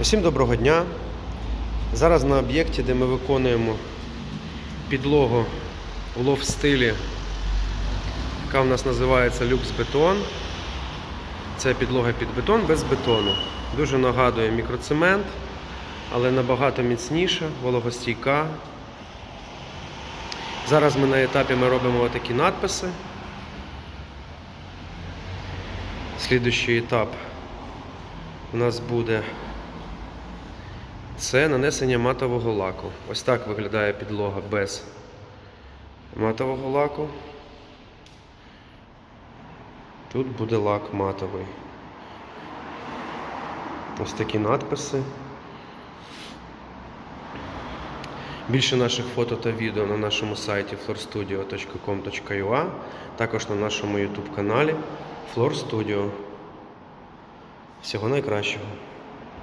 Усім доброго дня. Зараз на об'єкті, де ми виконуємо підлогу у лов стилі, яка у нас називається люкс бетон. Це підлога під бетон без бетону. Дуже нагадує мікроцемент, але набагато міцніша, вологостійка. Зараз ми на етапі ми робимо такі надписи. Слідуючий етап у нас буде це нанесення матового лаку. Ось так виглядає підлога без матового лаку. Тут буде лак матовий. Ось такі надписи. Більше наших фото та відео на нашому сайті floorstudio.com.ua, також на нашому YouTube каналі Floor Studio. Всього найкращого.